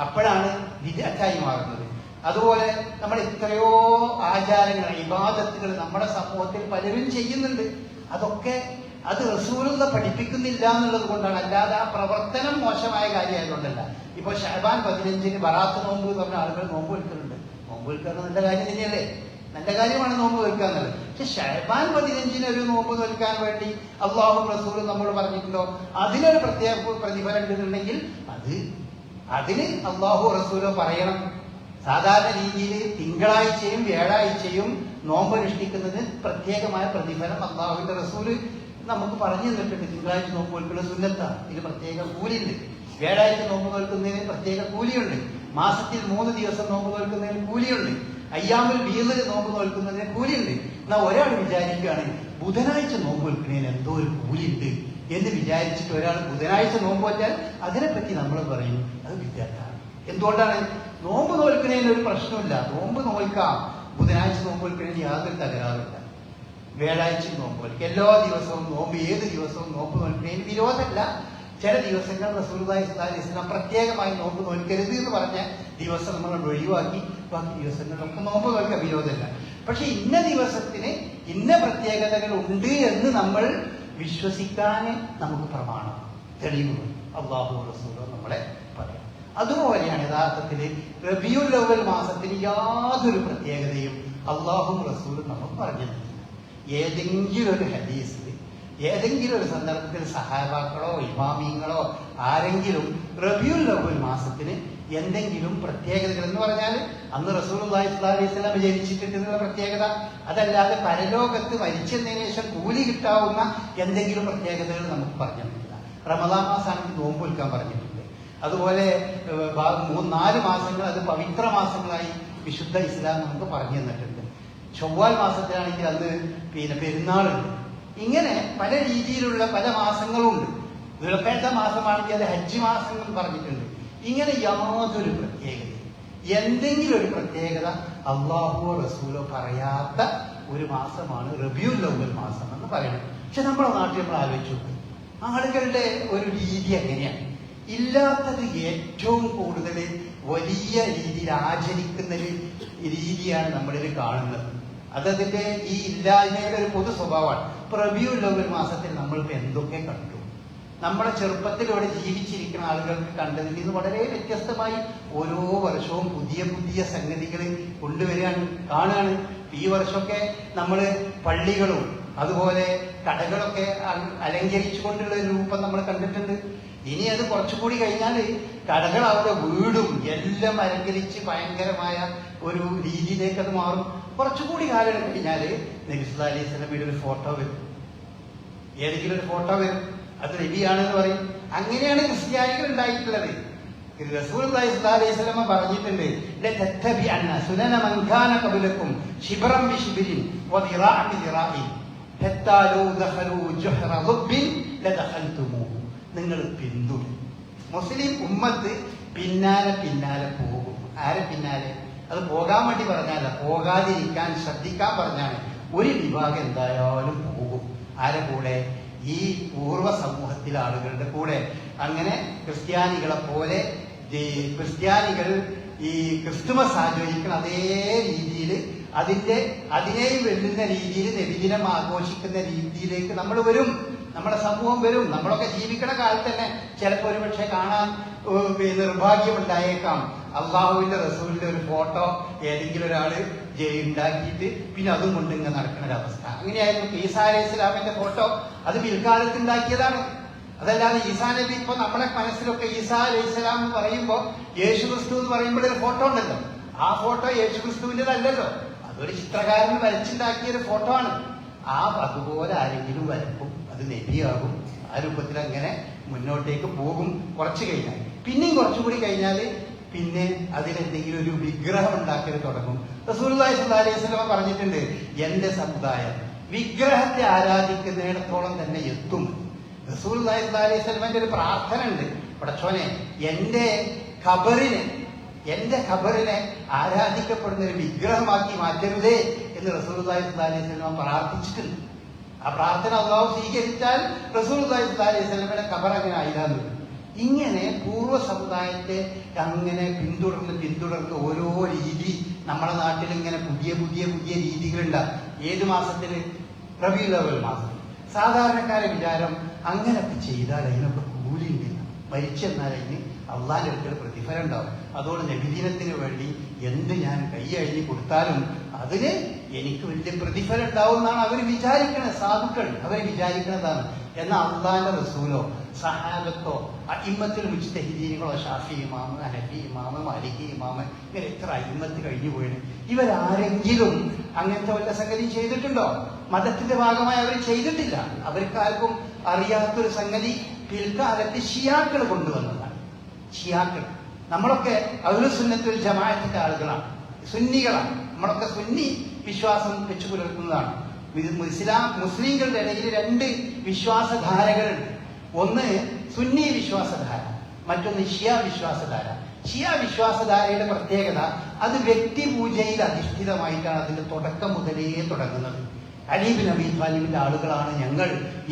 S1: അപ്പോഴാണ് വിദഗ്ധായി മാറുന്നത്. അതുപോലെ നമ്മൾ എത്രയോ ആചാരങ്ങൾ ഇബാദത്തുകൾ നമ്മുടെ സമൂഹത്തിൽ പലരും ചെയ്യുന്നുണ്ട്. അതൊക്കെ അത് റസൂലുള്ള പഠിപ്പിക്കുന്നില്ല എന്നുള്ളത് കൊണ്ടാണ്. അല്ലാതെ ആ പ്രവർത്തനം മോശമായ കാര്യമായതുകൊണ്ടല്ല. ഇപ്പൊ ഷഹബാൻ പതിനഞ്ചിന് ബറാത്ത് നോമ്പ് എന്ന് പറഞ്ഞ ആളുകൾ നോമ്പ് വെക്കുന്നുണ്ട് നോമ്പ് വെക്കുക നല്ല കാര്യം തന്നെയല്ലേ? നല്ല കാര്യമാണ് നോമ്പ് വെക്കുക എന്നുള്ളത്. പക്ഷെ ഷഹബാൻ പതിനഞ്ചിന് ഒരു നോമ്പ് വെക്കാൻ വേണ്ടി അള്ളാഹു റസൂൽ നമ്മൾ പറഞ്ഞിട്ടുണ്ടോ? അതിനൊരു പ്രത്യേക പ്രതിഫലം ഉണ്ടെന്നുണ്ടെങ്കിൽ അത് അതിന് അള്ളാഹു റസൂലോ പറയണം. സാധാരണ രീതിയിൽ തിങ്കളാഴ്ചയും വ്യാഴാഴ്ചയും നോമ്പ് അനുഷ്ഠിക്കുന്നതിന് പ്രത്യേകമായ പ്രതിഫലം അള്ളാഹുവിന്റെ റസൂൽ നമുക്ക് പറഞ്ഞു തന്നിട്ടുണ്ട്. തിങ്കളാഴ്ച നോൽക്കുന്ന സുന്നത്താണ് ഇതിന് പ്രത്യേക കൂലിയുണ്ട്. വ്യാഴാഴ്ച നോമ്പ് പ്രത്യേക കൂലിയുണ്ട്. മാസത്തിൽ മൂന്ന് ദിവസം നോമ്പ് നോൽക്കുന്നതിന് കൂലിയുണ്ട്. അയ്യാമിൽ വീതിൽ നോമ്പ് നോൽക്കുന്നതിന് കൂലിയുണ്ട്. എന്നാ ഒരാൾ വിചാരിക്കുകയാണ് ബുധനാഴ്ച നോമ്പ് നോൽക്കുന്നതിന് എന്തോ ഒരു കൂലിയുണ്ട് എന്ന് വിചാരിച്ചിട്ട് ഒരാൾ ബുധനാഴ്ച നോമ്പ് വെച്ചാൽ അതിനെപ്പറ്റി നമ്മൾ പറയും. അത് വിദ്യാർത്ഥാണ് എന്തുകൊണ്ടാണ്? നോമ്പ് നോൽക്കുന്നതിന് ഒരു പ്രശ്നമില്ല. നോമ്പ് നോൽക്കാം. ബുധനാഴ്ച നോമ്പ് നോൽക്കുന്നതിന് യാതൊരു തകരാറില്ല വ്യാഴാഴ്ച നോമ്പ് നോൽക്കുക എല്ലാ ദിവസവും നോമ്പ് ഏത് ദിവസവും നോമ്പ് നോൽക്കുന്നതിന് വിരോധമല്ല. ചില ദിവസങ്ങൾ സ്വല്ലല്ലാഹി അലൈഹി വസല്ലം പ്രത്യേകമായി നോമ്പ് നോൽക്കരുത് എന്ന് പറഞ്ഞ ദിവസം നമ്മൾ ഒഴിവാക്കി. ബാക്കി ദിവസങ്ങളിലൊക്കെ നോമ്പ് നോൽക്കാൻ വിരോധമില്ല. പക്ഷെ ഇന്ന ദിവസത്തിന് ഇന്ന പ്രത്യേകതകൾ ഉണ്ട് എന്ന് നമ്മൾ വിശ്വസിക്കാൻ നമുക്ക് പ്രമാണം തെളിവ് അള്ളാഹു റസൂൽ നമ്മളെ പറയാം. അതുപോലെയാണ് യഥാർത്ഥത്തിൽ റബിയുൽ ലോകൽ മാസത്തിന് യാതൊരു പ്രത്യേകതയും അള്ളാഹു റസൂൽ നമ്മൾ പറഞ്ഞു ഏതെങ്കിലും ഒരു ഹദീസിൽ ഏതെങ്കിലും ഒരു സന്ദർഭത്തിൽ സഹാബാക്കളോ ഇമാമിങ്ങളോ ആരെങ്കിലും റബിയുൽ അവൽ മാസത്തിന് എന്തെങ്കിലും പ്രത്യേകതകൾ എന്ന് പറഞ്ഞാൽ അന്ന് റസൂൽ അലൈഹി സ്വലാം ജനിച്ചിട്ടുള്ള പ്രത്യേകത അതല്ലാതെ പരലോകത്ത് മരിച്ചതിന് ശേഷം കൂലി കിട്ടാവുന്ന എന്തെങ്കിലും പ്രത്യേകതകൾ നമുക്ക് പറഞ്ഞു തന്നില്ല റമദാൻ മാസമാണെങ്കിൽ നോമ്പ് വിൽക്കാൻ പറഞ്ഞിട്ടുണ്ട്. അതുപോലെ മൂന്ന് നാല് മാസങ്ങൾ അത് പവിത്ര മാസങ്ങളായി വിശുദ്ധ ഇസ്ലാം നമുക്ക് പറഞ്ഞു തന്നിട്ടുണ്ട്. ചൊവ്വാൽ മാസത്തിലാണെങ്കിൽ അന്ന് പിന്നെ പെരുന്നാളുണ്ട്. ഇങ്ങനെ പല രീതിയിലുള്ള പല മാസങ്ങളുണ്ട്. വിളപ്പേറ്റ മാസമാണെങ്കിൽ അത് ഹജ്ജ് മാസം എന്ന് പറഞ്ഞിട്ടുണ്ട്. ഇങ്ങനെ യാതൊരു പ്രത്യേകത എന്തെങ്കിലും ഒരു പ്രത്യേകത അള്ളാഹുവോ റസൂലോ പറയാത്ത ഒരു മാസമാണ് റബിയുൽ അവൽ മാസം എന്ന് പറയുന്നത്. പക്ഷെ നമ്മുടെ നാട്ടിൽ നമ്മൾ ആലോചിച്ചു. ആളുകളുടെ ഒരു രീതി അങ്ങനെയാണ് ഇല്ലാത്തത് ഏറ്റവും കൂടുതൽ വലിയ രീതിയിൽ ആചരിക്കുന്ന ഒരു രീതിയാണ് നമ്മളിൽ കാണുന്നത്. അതതിന്റെ ഈ ഇല്ലായ്മയുടെ ഒരു പൊതു സ്വഭാവമാണ്. ഇപ്പൊ റബിയുൽ അവൽ മാസത്തിൽ നമ്മൾക്ക് എന്തൊക്കെ കണ്ടു? നമ്മുടെ ചെറുപ്പത്തിൽ ഇവിടെ ജീവിച്ചിരിക്കുന്ന ആളുകൾക്ക് കണ്ടതിൽ നിന്ന് വളരെ വ്യത്യസ്തമായി ഓരോ വർഷവും പുതിയ പുതിയ സംഗതികൾ കൊണ്ടുവരികയാണ് കാണുകയാണ്. ഈ വർഷമൊക്കെ നമ്മൾ പള്ളികളും അതുപോലെ കടകളൊക്കെ അലങ്കരിച്ചുകൊണ്ടുള്ള ഒരു രൂപം നമ്മൾ കണ്ടിട്ടുണ്ട്. ഇനി അത് കുറച്ചുകൂടി കഴിഞ്ഞാൽ കടകൾ അവരുടെ വീടും എല്ലാം അലങ്കരിച്ച് ഭയങ്കരമായ ഒരു രീതിയിലേക്ക് അത് മാറും. കുറച്ചുകൂടി കാലം കഴിഞ്ഞാൽ നബിസ്ലാ അലൈഹി സ്വലമിയുടെ ഒരു ഫോട്ടോ വരും. ഏതെങ്കിലും ഒരു ഫോട്ടോ വരും. അത് നബിയാണെന്ന് പറയും. അങ്ങനെയാണ് ക്രിസ്ത്യാനികൾ ഉണ്ടായിട്ടുള്ളത്. പറഞ്ഞിട്ടുണ്ട്. "ലതത്തബിഅന്ന സുനന മൻ കാന ഖബലക്കും ശിബ്റൻ ബിശിബ്രിൻ വദിറാഅൻ ബിദിറാഇൻ ഹത്താ ലൗ ജുഹ്റ ളുബ്ബിൻ ലദഖൽതുമൂഹു. നിങ്ങൾ പിന്തുടരും. മുസ്ലിം ഉമ്മത്ത് പിന്നാലെ പിന്നാലെ പോകും. ആരെ പിന്നാലെ? അത് പോകാൻ വേണ്ടി പറഞ്ഞാല പോകാതിരിക്കാൻ ശ്രദ്ധിക്കാൻ പറഞ്ഞാണ്. ഒരു വിഭാഗം എന്തായാലും പോകും. ആരെ കൂടെ? ഈ പൂർവ സമൂഹത്തിലെ ആളുകളുടെ കൂടെ. അങ്ങനെ ക്രിസ്ത്യാനികളെ പോലെ ക്രിസ്ത്യാനികൾ ഈ ക്രിസ്തുമസ് ആചരിക്കുന്ന അതേ രീതിയിൽ അതിന്റെ അതിനെയും വെല്ലുന്ന രീതിയിൽ നബിദിനം ആഘോഷിക്കുന്ന രീതിയിലേക്ക് നമ്മൾ വരും. നമ്മുടെ സമൂഹം വരും. നമ്മളൊക്കെ ജീവിക്കണ കാലത്ത് തന്നെ ചിലപ്പോൾ ഒരു പക്ഷെ കാണാൻ ഏഹ്, ഉണ്ടായേക്കാം അള്ളാഹുവിന്റെ റസൂലിന്റെ ഒരു ഫോട്ടോ ഏതെങ്കിലും ഒരാൾ ഉണ്ടാക്കിയിട്ട് പിന്നെ അതും കൊണ്ട് ഇങ്ങനെ നടക്കുന്ന ഒരു അവസ്ഥ. അങ്ങനെയായിരുന്നു ഈസാ ഇസ്ലാമിന്റെ ഫോട്ടോ. അത് പിൽക്കാലത്ത് ഉണ്ടാക്കിയതാണ്. അതല്ലാതെ ഈസാ നബി ഇപ്പൊ നമ്മുടെ മനസ്സിലൊക്കെ ഈസാ അലൈഹി സ്വലാം എന്ന് പറയുമ്പോൾ യേശു ക്രിസ്തു എന്ന് പറയുമ്പോൾ ഒരു ഫോട്ടോ ഉണ്ടല്ലോ. ആ ഫോട്ടോ യേശു ക്രിസ്തുവിന്റെതല്ലല്ലോ. അതൊരു ചിത്രകാരൻ വരച്ചുണ്ടാക്കിയ ഒരു ഫോട്ടോ ആണ്. ആ അതുപോലെ ആരെങ്കിലും വരക്കും അത് നബിയാകും ആ രൂപത്തിൽ അങ്ങനെ മുന്നോട്ടേക്ക് പോകും കുറച്ച് കഴിഞ്ഞാൽ. പിന്നെയും കുറച്ചുകൂടി കഴിഞ്ഞാൽ പിന്നെ അതിലെന്തെങ്കിലും ഒരു വിഗ്രഹം ഉണ്ടാക്കൽ തുടങ്ങും. വസല്ലം പറഞ്ഞിട്ടുണ്ട് എന്റെ സമുദായം വിഗ്രഹത്തെ ആരാധിക്കുന്നിടത്തോളം തന്നെ എത്തും. റസൂലുള്ളാഹി അലൈഹി സ്വലമന്റെ ഒരു പ്രാർത്ഥന ഉണ്ട് പടച്ചോനെ എന്റെ ഖബറിനെ എന്റെ ഖബറിനെ ആരാധിക്കപ്പെടുന്ന ഒരു വിഗ്രഹമാക്കി മാറ്റരുതേ എന്ന് റസൂൽ അലൈഹി സ്വലമ പ്രാർത്ഥിച്ചിട്ടുണ്ട്. ആ പ്രാർത്ഥന അള്ളാഹു സ്വീകരിച്ചാൽ റസൂൽ അലൈഹി സ്വലമയുടെ ഖബർ അങ്ങനെ ആയിരാന്ന് ഇങ്ങനെ പൂർവ സമുദായത്തെ അങ്ങനെ പിന്തുടർന്ന് പിന്തുടർന്ന് ഓരോ രീതി നമ്മുടെ നാട്ടിൽ ഇങ്ങനെ പുതിയ പുതിയ പുതിയ രീതികളുണ്ടാകും ഏത് മാസത്തിൽ റബി ലവൽ മാസം. സാധാരണക്കാരെ വിചാരം അങ്ങനൊക്കെ ചെയ്താൽ അതിനൊക്കെ കൂലി ഉണ്ടില്ല. മരിച്ചെന്നാൽ അതിന് അള്ളാന്റെ അടുത്തൊരു പ്രതിഫലം ഉണ്ടാവും. അതുകൊണ്ട് നബിദിനത്തിന് വേണ്ടി എന്ത് ഞാൻ കൈ അഴിഞ്ഞു കൊടുത്താലും അതിന് എനിക്ക് വലിയ പ്രതിഫലം ഉണ്ടാവും എന്നാണ് അവർ വിചാരിക്കണത്. സാധുക്കൾ അവർ വിചാരിക്കുന്നതാണ് എന്നാൽ അള്ളാന്റെ റസൂലോ സഹാബത്തോ അയിമ്മത്തിൽ മുജ്തഹിദീനുകളോ ഷാഫി ഇമാമ് ഹനഫി ഇമാമ് മാലികി ഇമാമ് ഇങ്ങനെ എത്ര അയിമ്മത്ത് കഴിഞ്ഞു പോയത് ഇവരാരെങ്കിലും അങ്ങനത്തെ വല്ല സംഗതി ചെയ്തിട്ടുണ്ടോ? മതത്തിന്റെ ഭാഗമായി അവർ ചെയ്തിട്ടില്ല. അവർക്ക് ആർക്കും അറിയാത്തൊരു സംഗതി പിൽക്കാലത്ത് ഷിയാക്കൾ കൊണ്ടുവന്നതാണ്. ഷിയാക്കൾ. നമ്മളൊക്കെ അഹുലുസുന്നത്തുൽ ജമാഅത്തിന്റെ ആളുകളാണ്. സുന്നികളാണ്. നമ്മളൊക്കെ സുന്നി വിശ്വാസം വെച്ചു പുലർത്തുന്നതാണ്. ഇസ്ലാം മുസ്ലിങ്ങളുടെ ഇടയിൽ രണ്ട് വിശ്വാസധാരകളുണ്ട്. ഒന്ന് സുന്നി വിശ്വാസധാര മറ്റൊന്ന് ഷിയ വിശ്വാസധാര. ഷിയ വിശ്വാസധാരയുടെ പ്രത്യേകത അത് വ്യക്തി പൂജയിൽ അധിഷ്ഠിതമായിട്ടാണ് അതിന്റെ തുടക്കം മുതലേ തുടങ്ങുന്നത്. അലീബിൻ അബീ താലിബിന്റെ ആളുകളാണ് ഞങ്ങൾ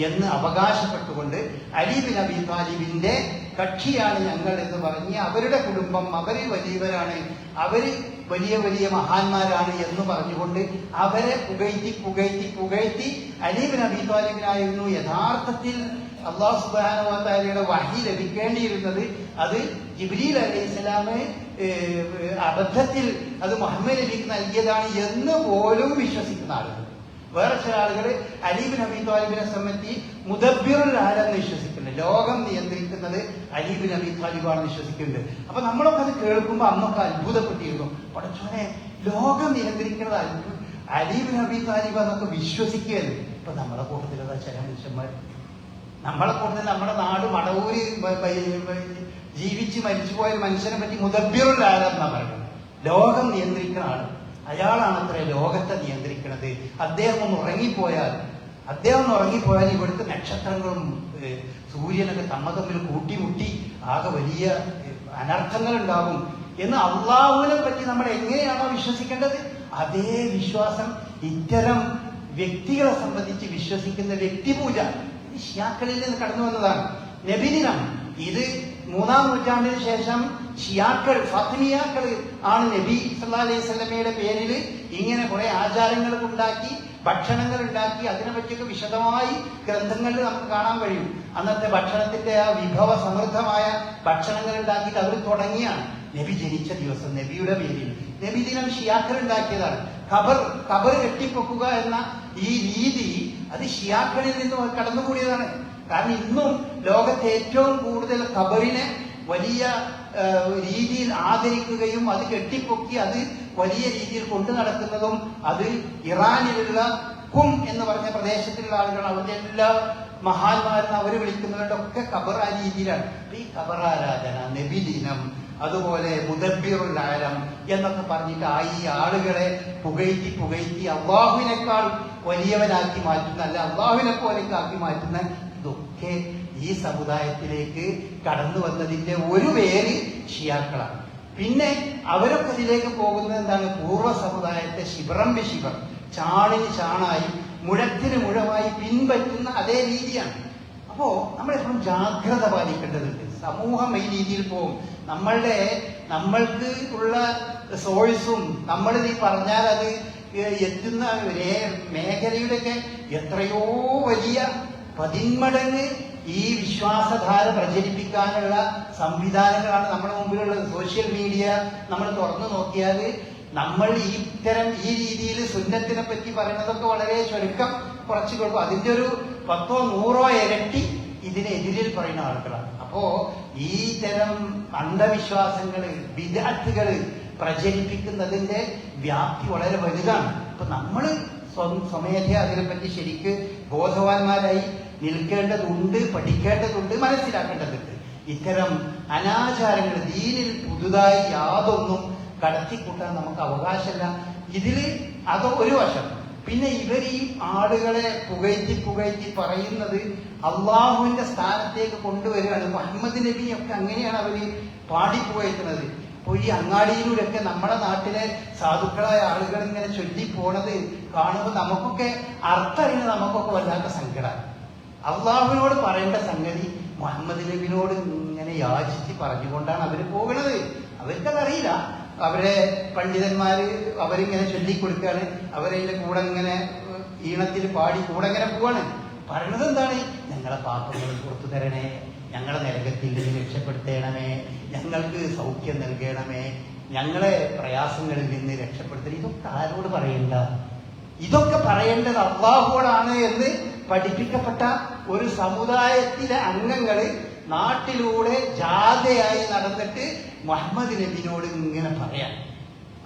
S1: എന്ന് അവകാശപ്പെട്ടുകൊണ്ട് അലീബിൻ അബീ താലിബിന്റെ കക്ഷിയാണ് ഞങ്ങൾ എന്ന് പറഞ്ഞ് അവരുടെ കുടുംബം അവർ വലിയവരാണ് അവർ വലിയ വലിയ മഹാന്മാരാണ് എന്ന് പറഞ്ഞുകൊണ്ട് അവരെ പുകഴ്ത്തി പുകഴ്ത്തി പുകഴ്ത്തി അലീബിൻ അബി താലിബിനായിരുന്നു യഥാർത്ഥത്തിൽ അള്ളാഹു സുബാനുവാത്താലിയുടെ വഹി ലഭിക്കേണ്ടിയിരുന്നത് അത് ജിബ്രീൽ അലൈഹി ഇസ്ലാമെ അബദ്ധത്തിൽ അത് മുഹമ്മദ് അലിക്ക് നൽകിയതാണ് എന്ന് പോലും വിശ്വസിക്കുന്ന ആളുകൾ. വേറെ ചില ആളുകൾ അലീബിൻ അബി താലിബിനെ സംബന്ധിച്ച് മുദബിറുൽ ആലെന്ന് വിശ്വസിക്കുന്നുണ്ട്. ലോകം നിയന്ത്രിക്കുന്നത് അലീബിൻ അബി താലിബാണെന്ന് വിശ്വസിക്കുന്നുണ്ട്. അപ്പൊ നമ്മളൊക്കെ അത് കേൾക്കുമ്പോൾ അന്നൊക്കെ അത്ഭുതപ്പെട്ടിരുന്നു. പടച്ചോനെ ലോകം നിയന്ത്രിക്കുന്നത് അലീബിൻ അബി താലിബ് എന്നൊക്കെ വിശ്വസിക്കുകയല്ലേ? ഇപ്പൊ നമ്മളെ കൂട്ടത്തിലുള്ള ചില മനുഷ്യന്മാർ നമ്മളെ കൂടുതൽ നമ്മുടെ നാട് മടവൂര് ജീവിച്ച് മരിച്ചുപോയ മനുഷ്യനെ പറ്റി മുദബിറുൽ പറയുന്നത്? ലോകം നിയന്ത്രിക്കുന്ന ആൾ. അയാളാണ് അത്ര ലോകത്തെ നിയന്ത്രിക്കുന്നത് അദ്ദേഹം ഒന്ന് ഉറങ്ങിപ്പോയാൽ അദ്ദേഹം ഒന്ന് ഉറങ്ങിപ്പോയാൽ ഇവിടുത്തെ നക്ഷത്രങ്ങളും സൂര്യനൊക്കെ തമ്മ തമ്മിൽ കൂട്ടിമുട്ടി ആകെ വലിയ അനർത്ഥങ്ങൾ ഉണ്ടാകും എന്ന് അള്ളാഹുവിനെ പറ്റി നമ്മൾ എങ്ങനെയാണോ വിശ്വസിക്കേണ്ടത്? അതേ വിശ്വാസം ഇത്തരം വ്യക്തികളെ സംബന്ധിച്ച് വിശ്വസിക്കുന്ന വ്യക്തിപൂജ. ഷിയാക്കളിൽ നിന്ന് കടന്നു വന്നതാണ്. നബിദിനം ഇത് മൂന്നാം നൂറ്റാണ്ടിന് ശേഷം ഷിയാക്കൾ ഫാത്തിമിയാക്കൾ ആണ് നബി സല്ലാ അലൈഹി സ്വലമയുടെ പേരിൽ ഇങ്ങനെ കുറെ ആചാരങ്ങൾ ഉണ്ടാക്കി ഭക്ഷണങ്ങൾ ഉണ്ടാക്കി. അതിനെ പറ്റിയൊക്കെ വിശദമായി ഗ്രന്ഥങ്ങളിൽ നമുക്ക് കാണാൻ കഴിയും. അന്നത്തെ ഭക്ഷണത്തിന്റെ ആ വിഭവ സമൃദ്ധമായ ഭക്ഷണങ്ങൾ ഉണ്ടാക്കിയിട്ട് അവർ തുടങ്ങിയാണ്. നബി ജനിച്ച ദിവസം നബിയുടെ പേരിൽ. നബി ദിനം ഷിയാക്കൾ ഉണ്ടാക്കിയതാണ്. ഖബർ ഖബർ കെട്ടിപ്പൊക്കുക എന്ന ഈ രീതി അത് ഷിയാക്കളിൽ നിന്ന് കടന്നുകൂടിയതാണ്. കാരണം ഇന്നും ലോകത്തെ ഏറ്റവും കൂടുതൽ ഖബറിനെ വലിയ രീതിയിൽ ആദരിക്കുകയും അത് കെട്ടിപ്പൊക്കി അത് വലിയ രീതിയിൽ കൊണ്ടു നടക്കുന്നതും അത് ഇറാനിലുള്ള കും എന്ന് പറഞ്ഞ പ്രദേശത്തിലുള്ള ആളുകൾ അവരുടെ എല്ലാ മഹാന്മാരും അവർ വിളിക്കുന്നവരുടെ ഒക്കെ ഖബർ ആ രീതിയിലാണ്. ഈ ഖബർ ആരാധന നബിദിനം അതുപോലെ മുദബിറുൽ ആലം എന്നൊക്കെ പറഞ്ഞിട്ട് ആ ഈ ആളുകളെ പുകഴ്ത്തി പുകഴ്ത്തി അള്ളാഹുവിനേക്കാൾ വലിയവനാക്കി മാറ്റുന്ന അല്ല അള്ളാഹുവിനെ പോലെയൊക്കെ ആക്കി മാറ്റുന്ന ഇതൊക്കെ ഈ സമുദായത്തിലേക്ക് കടന്നു വന്നതിന്റെ ഒരു പേര് ഷിയാക്കളാണ്. പിന്നെ അവരൊക്കെ ഇതിലേക്ക് പോകുന്നത് എന്താണ്? പൂർവ സമുദായത്തെ ശിബറം ശിവർ ചാണിന് ചാണായി മുഴത്തിന് മുഴമായി പിൻപറ്റുന്ന അതേ രീതിയാണ്. അപ്പോ നമ്മളെപ്പോഴും ജാഗ്രത പാലിക്കേണ്ടതുണ്ട്. സമൂഹം ഈ രീതിയിൽ പോകും. നമ്മളുടെ നമ്മൾക്ക് ഉള്ള സോഴ്സും നമ്മൾ ഈ പറഞ്ഞാൽ അത് എത്തുന്ന മേഖലയുടെയൊക്കെ എത്രയോ വലിയ പതിന്മടങ്ങ് ഈ വിശ്വാസധാര പ്രചരിപ്പിക്കാനുള്ള സംവിധാനങ്ങളാണ് നമ്മുടെ മുമ്പിലുള്ളത്. സോഷ്യൽ മീഡിയ നമ്മൾ തുറന്നു നോക്കിയാൽ നമ്മൾ ഇത്തരം ഈ രീതിയിൽ സുന്നത്തിനെ പറ്റി പറയുന്നതൊക്കെ വളരെ ചുരുക്കം കുറച്ച് കൊടുക്കും. അതിന്റെ ഒരു പത്തോ നൂറോ ഇരട്ടി ഇതിനെതിരിൽ പറയുന്ന ആളുകളാണ്. അപ്പോ ഈ തരം അന്ധവിശ്വാസങ്ങൾ വിദാർത്ഥികൾ പ്രചരിപ്പിക്കുന്നതിന്റെ വ്യാപ്തി വളരെ വലുതാണ്. അപ്പൊ നമ്മൾ സ്വമേധ അതിനെപ്പറ്റി ശരിക്ക് ബോധവാന്മാരായി നിൽക്കേണ്ടതുണ്ട് പഠിക്കേണ്ടതുണ്ട് മനസ്സിലാക്കേണ്ടതുണ്ട്. ഇത്തരം അനാചാരങ്ങൾ ദീനിൽ പുതുതായി യാതൊന്നും കടത്തിക്കൂട്ടാൻ നമുക്ക് അവകാശമില്ല. ഇതിൽ അത് ഒരു വശം. പിന്നെ ഇവർ ഈ ആളുകളെ പുകഴ്ത്തി പുകഴ്ത്തി പറയുന്നത് അള്ളാഹുവിന്റെ സ്ഥാനത്തേക്ക് കൊണ്ടുവരികയാണ്. മുഹമ്മദ് നബിയൊക്കെ അങ്ങനെയാണ് അവർ പാടിപ്പുകഴ്ത്തുന്നത് അപ്പോൾ ഈ അങ്ങാടിയിലൂടെയൊക്കെ നമ്മുടെ നാട്ടിലെ സാധുക്കളായ ആളുകൾ ഇങ്ങനെ ചൊല്ലി പോണത് കാണുമ്പോൾ നമുക്കൊക്കെ അർത്ഥറിയുന്നത് നമുക്കൊക്കെ വല്ലാത്ത സങ്കടമാണ് അള്ളാഹുവിനോട് പറയേണ്ട സംഗതി മുഹമ്മദ് നബിനോട് ഇങ്ങനെ യാചിച്ച് പറഞ്ഞുകൊണ്ടാണ് അവർ പോകുന്നത് അവർക്കതറിയില്ല. അവരെ പണ്ഡിതന്മാര് അവരിങ്ങനെ ചൊല്ലിക്കൊടുക്കുകയാണ് അവരതിന്റെ കൂടെ ഇങ്ങനെ ഈണത്തിൽ പാടി കൂടെ ഇങ്ങനെ പോവാണ്. പറയണത് എന്താണ്? ഞങ്ങളെ പാപങ്ങൾ പുറത്തു തരണേ. ഞങ്ങളെ നരകത്തിൽ നിന്ന് രക്ഷപ്പെടുത്തണമേ. ഞങ്ങൾക്ക് സൗഖ്യം നൽകണമേ. ഞങ്ങളെ പ്രയാസങ്ങളിൽ നിന്ന് രക്ഷപ്പെടുത്തണം. ഇതൊക്കെ ആരോട് പറയണ്ട? ഇതൊക്കെ പറയേണ്ടത് അള്ളാഹുവോടാണ് എന്ന് പഠിപ്പിക്കപ്പെട്ട ഒരു സമുദായത്തിലെ അംഗങ്ങൾ നാട്ടിലൂടെ ജാഥയായി നടന്നിട്ട് മുഹമ്മദ് നബിനോട് ഇങ്ങനെ പറയാം.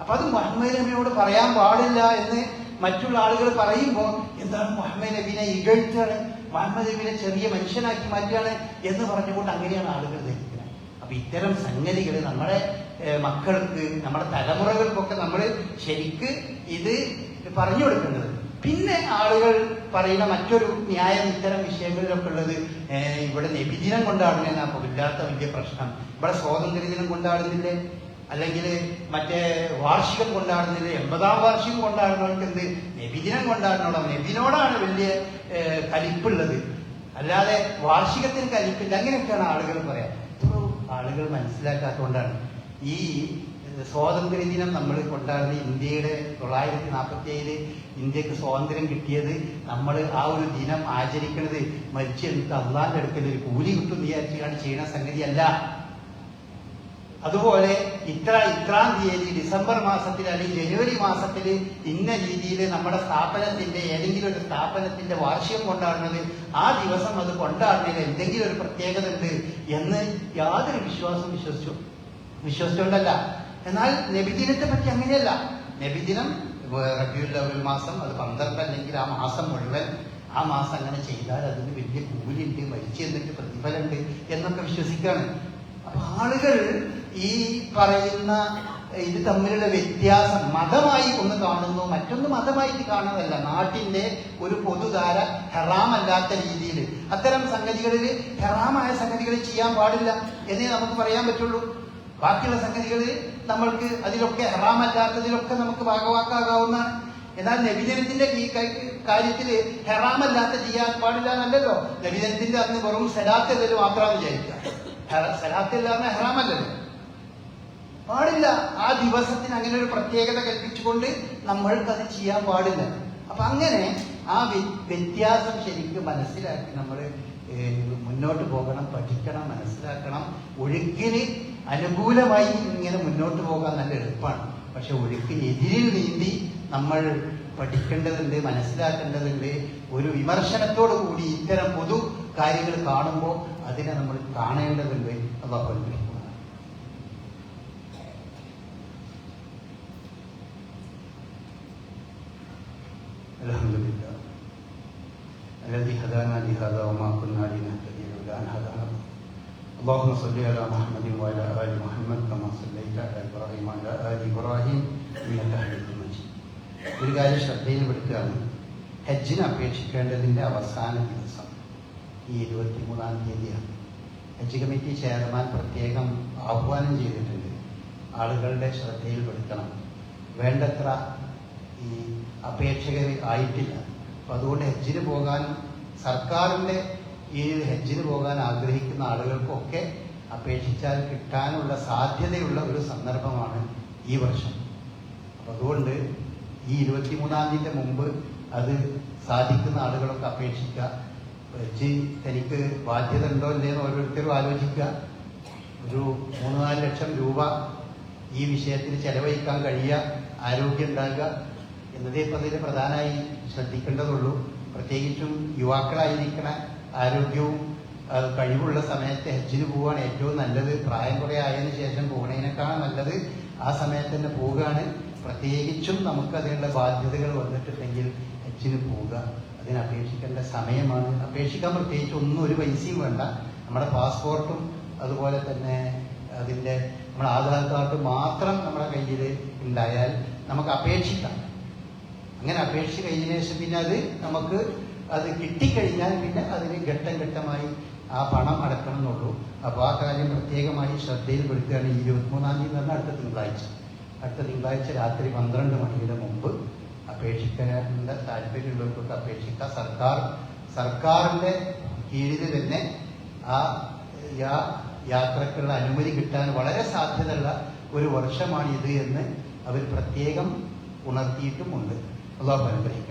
S1: അപ്പൊ അത് മുഹമ്മദ് നബിയോട് പറയാൻ പാടില്ല എന്ന് മറ്റുള്ള ആളുകൾ പറയുമ്പോൾ എന്താണ് മുഹമ്മദ് നബിനെ ഇകഴ്ത്താണ് മുഹമ്മദ് നബിനെ ചെറിയ മനുഷ്യനാക്കി മാറ്റുകയാണ് എന്ന് പറഞ്ഞുകൊണ്ട് അങ്ങനെയാണ് ആളുകൾ ധരിക്കുന്നത്. അപ്പൊ ഇത്തരം സംഗതികൾ നമ്മുടെ മക്കൾക്ക് നമ്മുടെ തലമുറകൾക്കൊക്കെ നമ്മൾ ശരിക്ക് ഇത് പറഞ്ഞു കൊടുക്കേണ്ടത് പിന്നെ ആളുകൾ പറയുന്ന മറ്റൊരു ന്യായം ഇത്തരം വിഷയങ്ങളിലൊക്കെ ഉള്ളത് ഇവിടെ നബിദിനം കൊണ്ടാടുന്ന അപ്പൊ ഇല്ലാത്ത വലിയ പ്രശ്നം. ഇവിടെ സ്വാതന്ത്ര്യ ദിനം കൊണ്ടാടുന്നില്ലേ? അല്ലെങ്കിൽ മറ്റേ വാർഷികം കൊണ്ടാടുന്നില്ലേ? എൺപതാം വാർഷികം കൊണ്ടാടുന്നവർക്ക് എന്ത്? നബിദിനം കൊണ്ടാടണോടോ നബിനോടാണ് വലിയ കലിപ്പുള്ളത്. അല്ലാതെ വാർഷികത്തിന് കലിപ്പില്ല. അങ്ങനെയൊക്കെയാണ് ആളുകൾ പറയാം. ആളുകൾ മനസ്സിലാക്കാത്തതുകൊണ്ടാണ് ഈ സ്വാതന്ത്ര്യ ദിനം നമ്മൾ കൊണ്ടാടുന്ന ഇന്ത്യയുടെ തൊള്ളായിരത്തി നാൽപ്പത്തി ഏഴിൽ ഇന്ത്യയ്ക്ക് സ്വാതന്ത്ര്യം കിട്ടിയത് നമ്മൾ ആ ഒരു ദിനം ആചരിക്കുന്നത് മരിച്ചെടുത്ത് അള്ളാന്റെ അടുക്കൽ ഒരു കൂലി കിട്ടും വിചാരിച്ചാണ് ചെയ്യുന്ന സംഗതിയല്ല. അതുപോലെ ഇത്ര ഇത്രാം തീയതി ഡിസംബർ മാസത്തിൽ അല്ലെങ്കിൽ ജനുവരി മാസത്തിൽ ഇന്ന രീതിയിൽ നമ്മുടെ സ്ഥാപനത്തിന്റെ ഏതെങ്കിലും ഒരു സ്ഥാപനത്തിന്റെ വാർഷികം കൊണ്ടാടുന്നത് ആ ദിവസം അത് കൊണ്ടാടുന്നതിൽ എന്തെങ്കിലും ഒരു പ്രത്യേകത ഉണ്ട് എന്ന് യാതൊരു വിശ്വാസം വിശ്വസിച്ചു. വിശ്വസിച്ചുകൊണ്ടല്ല എന്നാൽ നബിദിനത്തെ പറ്റി അങ്ങനെയല്ല. നബിദിനം റബിയുള്ള അവൽ മാസം അത് പന്ത്രണ്ട് അല്ലെങ്കിൽ ആ മാസം മുഴുവൻ ആ മാസം അങ്ങനെ ചെയ്താൽ അതിന് വലിയ കൂലിയുണ്ട് മരിച്ചു എന്നിട്ട് പ്രതിഫലമുണ്ട് എന്നൊക്കെ വിശ്വസിക്കുകയാണ് അപ്പൊ ആളുകൾ ഈ പറയുന്ന ഇത് തമ്മിലുള്ള വ്യത്യാസം മതമായി ഒന്ന് കാണുന്നു മറ്റൊന്ന് മതമായിട്ട് കാണുന്നതല്ല. നാട്ടിന്റെ ഒരു പൊതുധാര ഹെറാമല്ലാത്ത രീതിയിൽ. അത്തരം സംഗതികളിൽ ഹെറാമായ സംഗതികൾ ചെയ്യാൻ പാടില്ല എന്നേ നമുക്ക് പറയാൻ പറ്റുള്ളൂ. ബാക്കിയുള്ള സംഗതികളിൽ നമ്മൾക്ക് അതിലൊക്കെ ഹെറാമല്ലാത്തതിലൊക്കെ നമുക്ക് ഭാഗവാക്കാകാവുന്നതാണ് എന്നാൽ നബിദിനത്തിന്റെ ഈ കാര്യത്തിൽ ഹെറാമല്ലാത്ത ചെയ്യാൻ പാടില്ല എന്നല്ലല്ലോ. നബിദിനത്തിന്റെ അന്ന് വെറും സലാത്ത് മാത്രമാണ് വിചാരിക്കുക. സലാത്ത് ഇല്ലാന്ന് ഹെറാമല്ലല്ലോ. പാടില്ല. ആ ദിവസത്തിന് അങ്ങനെ ഒരു പ്രത്യേകത കൽപ്പിച്ചുകൊണ്ട് നമ്മൾക്ക് അത് ചെയ്യാൻ പാടില്ല. അപ്പൊ അങ്ങനെ ആ വ്യത്യാസം ശരിക്കും മനസ്സിലാക്കി നമ്മൾ മുന്നോട്ട് പോകണം പഠിക്കണം മനസ്സിലാക്കണം ഒഴുക്കിന് അനുകൂലമായി ഇങ്ങനെ മുന്നോട്ട് പോകാൻ നല്ല എളുപ്പമാണ് പക്ഷെ ഒഴുക്കിന് എതിരിൽ നീന്തി നമ്മൾ പഠിക്കേണ്ടതുണ്ട് മനസ്സിലാക്കേണ്ടതുണ്ട് ഒരു വിമർശനത്തോടു കൂടി ഇത്തരം പൊതു കാര്യങ്ങൾ കാണുമ്പോൾ അതിനെ നമ്മൾ കാണേണ്ടതുണ്ട് അള്ളാഹു അനുഗ്രഹിക്കുന്നു الحمد لله الذي هدانا لهذا وما كنا لنهتدي لولا ان هدانا الله اللهم صل على محمد وعلى ال محمد كما صليت على ابراهيم وعلى ال ابراهيم انك حميد مجيد ഒരു കാര്യം ശ്രദ്ധയിൽപ്പെടുത്തുകയാണ് ഹജ്ജിന് അപേക്ഷിക്കേണ്ടതിന്റെ അവസാന ദിവസം ഈ ഇരുപത്തിമൂന്നാം തീയതിയാണ് ഹജ്ജ് കമ്മിറ്റി ചെയർമാൻ പ്രത്യേകം ആഹ്വാനം ചെയ്തിട്ടുണ്ട് ആളുകളുടെ ശ്രദ്ധയിൽപ്പെടുത്തണം വേണ്ടത്ര ഈ അപേക്ഷകർ ആയിട്ടില്ല അപ്പം അതുകൊണ്ട് ഹജ്ജിന് പോകാൻ സർക്കാരിന്റെ ഈ ഹജ്ജിന് പോകാൻ ആഗ്രഹിക്കുന്ന ആളുകൾക്കൊക്കെ അപേക്ഷിച്ചാൽ കിട്ടാനുള്ള സാധ്യതയുള്ള ഒരു സന്ദർഭമാണ് ഈ വർഷം. അപ്പം അതുകൊണ്ട് ഈ ഇരുപത്തിമൂന്നാം തീയതിന്റെ മുമ്പ് അത് സാധിക്കുന്ന ആളുകളൊക്കെ അപേക്ഷിക്കുക. ഹജ്ജ് തനിക്ക് ബാധ്യത ഉണ്ടോ ഇല്ലയെന്ന് ഓരോരുത്തരും ആലോചിക്കുക. ഒരു മൂന്ന് നാല് ലക്ഷം രൂപ ഈ വിഷയത്തിന് ചെലവഴിക്കാൻ കഴിയുക ആരോഗ്യം ഉണ്ടാകുക. എന്നതേ അതിൽ പ്രധാനമായി ശ്രദ്ധിക്കേണ്ടതുള്ളൂ. പ്രത്യേകിച്ചും യുവാക്കളായിരിക്കണ ആരോഗ്യവും കഴിവുള്ള സമയത്ത് ഹജ്ജിന് പോവുകയാണ് ഏറ്റവും നല്ലത്. പ്രായം കുറേ ആയതിനു ശേഷം പോകുന്നതിനേക്കാൾ നല്ലത് ആ സമയത്ത് തന്നെ പോവുകയാണ്. പ്രത്യേകിച്ചും നമുക്ക് അതിനുള്ള ബാധ്യതകൾ വന്നിട്ടുണ്ടെങ്കിൽ ഹജ്ജിന് പോവുക. അതിന് അപേക്ഷിക്കേണ്ട സമയമാണ്. അപേക്ഷിക്കാൻ പ്രത്യേകിച്ച് ഒന്നും ഒരു പൈസയും വേണ്ട. നമ്മുടെ പാസ്പോർട്ടും അതുപോലെ തന്നെ അതിന്റെ നമ്മുടെ ആധാർ കാർഡ് മാത്രം നമ്മുടെ കയ്യിൽ ഉണ്ടായാൽ നമുക്ക് അപേക്ഷിക്കാം. അങ്ങനെ അപേക്ഷിച്ച് കഴിഞ്ഞതിന് ശേഷം പിന്നെ അത് നമുക്ക് അത് കിട്ടിക്കഴിഞ്ഞാൽ പിന്നെ അതിന് ഘട്ടം ഘട്ടമായി ആ പണം അടക്കണം എന്നുള്ളൂ. അപ്പോൾ ആ കാര്യം പ്രത്യേകമായി ശ്രദ്ധയിൽപ്പെടുത്തുകയാണ് ഇരുപത്തിമൂന്നാം തീയതി തന്നെ അടുത്ത തിങ്കളാഴ്ച. അടുത്ത തിങ്കളാഴ്ച രാത്രി പന്ത്രണ്ട് മണിയുടെ മുമ്പ് അപേക്ഷിക്കേണ്ട താല്പര്യമുള്ളവർക്കൊക്കെ അപേക്ഷിക്കാം. സർക്കാർ സർക്കാരിന്റെ കീഴിൽ തന്നെ ആ യാത്രക്കുള്ള അനുമതി കിട്ടാൻ വളരെ സാധ്യതയുള്ള ഒരു വർഷമാണിത് എന്ന് അവർ പ്രത്യേകം ഉണർത്തിയിട്ടുമുണ്ട്. അള്ളാഹു അനുഗ്രഹിക്കട്ടെ